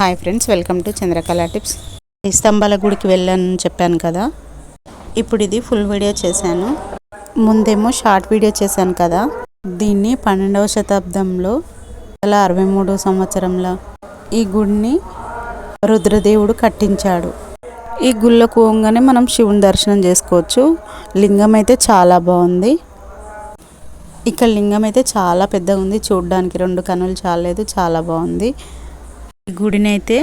Hi friends welcome to Chandrakala tips. ఈ స్తంభాల గుడికి వెళ్ళాను చెప్పాను కదా. ఇప్పుడు ఇది ఫుల్ వీడియో చేశాను. ముందేమో షార్ట్ వీడియో చేశాను కదా. దీన్ని పన్నెండవ శతాబ్దంలో అలా అరవై మూడవ సంవత్సరంలో ఈ గుడిని రుద్రదేవుడు కట్టించాడు. ఈ గుళ్ళకు పోగానే మనం శివుని దర్శనం చేసుకోవచ్చు. లింగం అయితే చాలా బాగుంది. ఇక్కడ లింగం అయితే చాలా పెద్దగా ఉంది. చూడడానికి రెండు కనులు చాలేదు చాలా బాగుంది. గుడినైతే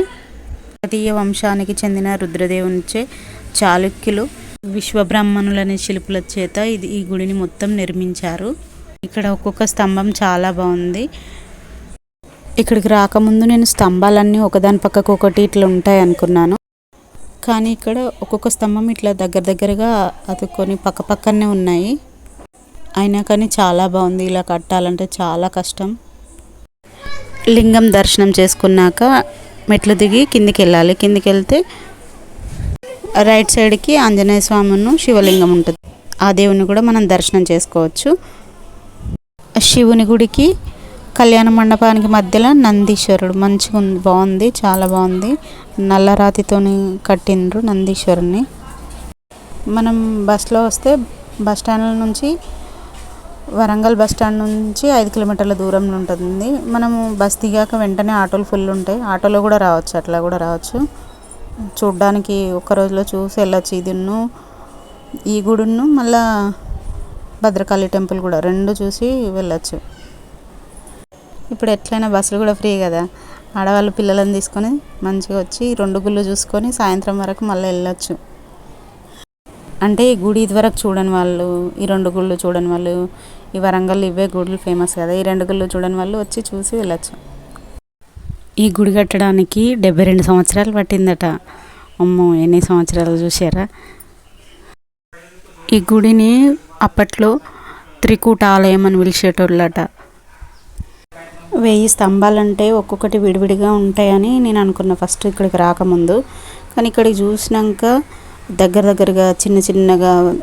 గుడిని వంశానికి చెందిన రుద్రదేవునిచే చాళుక్యులు విశ్వబ్రాహ్మణులనే శిల్పుల చేత ఇది ఈ గుడిని మొత్తం నిర్మించారు. ఇక్కడ ఒక్కొక్క స్తంభం చాలా బాగుంది. ఇక్కడికి రాకముందు నేను స్తంభాలన్నీ ఒకదాని పక్కకు ఒకటి ఇట్లా ఉంటాయి అనుకున్నాను. కానీ ఇక్కడ ఒక్కొక్క స్తంభం ఇట్లా దగ్గర దగ్గరగా అతుక్కొని పక్క పక్కనే ఉన్నాయి. అయినా కానీ చాలా బాగుంది. ఇలా కట్టాలంటే చాలా కష్టం. లింగం దర్శనం చేసుకున్నాక మెట్లు దిగి కిందికి వెళ్ళాలి కిందికి వెళ్తే రైట్ సైడ్కి ఆంజనేయ స్వామిను శివలింగం ఉంటుంది. ఆ దేవుని కూడా మనం దర్శనం చేసుకోవచ్చు. శివుని గుడికి కళ్యాణ మండపానికి మధ్యలో నందీశ్వరుడు మంచిగా ఉంది బాగుంది చాలా బాగుంది. నల్లరాతితోని కట్టిండ్రు నందీశ్వరుని మనం బస్లో వస్తే బస్ నుంచి వరంగల్ బస్ స్టాండ్ నుంచి ఐదు కిలోమీటర్ల దూరంలో ఉంటుంది. మనము బస్ దిగాక వెంటనే ఆటోలు ఫుల్ ఉంటాయి. ఆటోలో కూడా రావచ్చు అట్లా కూడా రావచ్చు. చూడ్డానికి ఒక్క రోజులో చూసి వెళ్ళొచ్చు. ఇదిన్ను ఈ గుడును మళ్ళా భద్రకాళి టెంపుల్ కూడా రెండు చూసి వెళ్ళొచ్చు. ఇప్పుడు ఎట్లయినా బస్సులు కూడా ఫ్రీ కదా. ఆడవాళ్ళు పిల్లలను తీసుకొని మంచిగా వచ్చి రెండు గుళ్ళు చూసుకొని సాయంత్రం వరకు మళ్ళీ వెళ్ళొచ్చు. అంటే ఈ గుడి ఇదివరకు చూడని వాళ్ళు ఈ రెండు గుళ్ళు చూడని వాళ్ళు ఈ వరంగల్ ఇవే గుడులు ఫేమస్ కదా. ఈ రెండు గుళ్ళు చూడని వాళ్ళు వచ్చి చూసి వెళ్ళచ్చు. ఈ గుడి కట్టడానికి డెబ్బై రెండు సంవత్సరాలు పట్టిందట. అమ్మో ఎన్ని సంవత్సరాలు చూసారా ఈ గుడిని అప్పట్లో త్రికూట ఆలయం అని పిలిచేటోళ్ళట. వెయ్యి స్తంభాలంటే ఒక్కొక్కటి విడివిడిగా ఉంటాయని నేను అనుకున్నా ఫస్ట్ ఇక్కడికి రాకముందు. కానీ ఇక్కడికి చూసినాక దగ్గర దగ్గరగా చిన్న చిన్నగా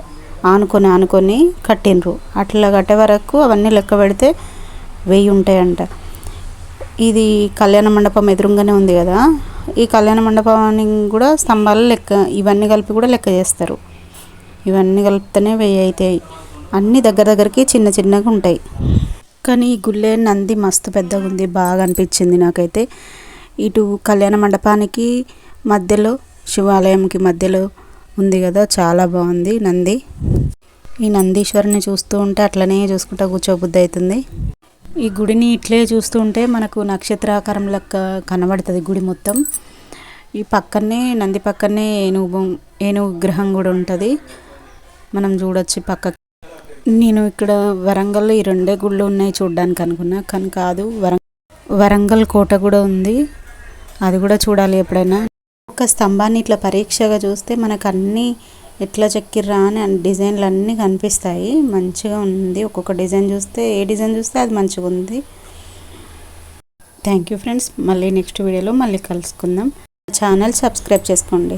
ఆనుకొని ఆనుకొని కట్టిండ్రు. అట్లా కట్టే వరకు అవన్నీ లెక్క పెడితే వెయ్యి ఉంటాయంట. ఇది కళ్యాణ మండపం ఎదురుగానే ఉంది కదా. ఈ కళ్యాణ మండపాన్ని కూడా స్తంభాలు లెక్క ఇవన్నీ కలిపి కూడా లెక్క చేస్తారు. ఇవన్నీ కలిపితేనే వెయ్యి అవుతాయి అన్నీ దగ్గర దగ్గరికి చిన్న చిన్నగా ఉంటాయి. కానీ ఈ గుళ్ళే నంది మస్తు పెద్దగా ఉంది బాగా అనిపించింది నాకైతే. ఇటు కళ్యాణ మండపానికి మధ్యలో శివాలయంకి మధ్యలో ఉంది కదా చాలా బాగుంది. నంది ఈ నందీశ్వరుని చూస్తూ ఉంటే అట్లనే చూసుకుంటా కూర్చోబుద్ధి అవుతుంది ఈ గుడిని ఇట్లే చూస్తూ ఉంటే మనకు నక్షత్రాకారం లెక్క కనబడుతుంది గుడి మొత్తం. ఈ పక్కనే నంది పక్కనే ఏనుగు ఏనుగు గ్రహం కూడా ఉంటుంది. మనం చూడొచ్చు పక్క. నేను ఇక్కడ వరంగల్లో ఈ రెండే గుళ్ళు ఉన్నాయి చూడడానికి అనుకున్నా కానీ కాదు వరంగల్ వరంగల్ కోట కూడా ఉంది. అది కూడా చూడాలి ఎప్పుడైనా. ఒక స్తంభాన్ని ఇట్లా పరీక్షగా చూస్తే మనకు అన్నీ ఎట్లా చెక్కిర్రా అని డిజైన్లు అన్నీ కనిపిస్తాయి. మంచిగా ఉంది. ఒక్కొక్క డిజైన్ చూస్తే ఏ డిజైన్ చూస్తే అది మంచిగా ఉంది. Thank you friends. మళ్ళీ నెక్స్ట్ వీడియోలో మళ్ళీ కలుసుకుందాం. ఛానల్ సబ్స్క్రైబ్ చేసుకోండి.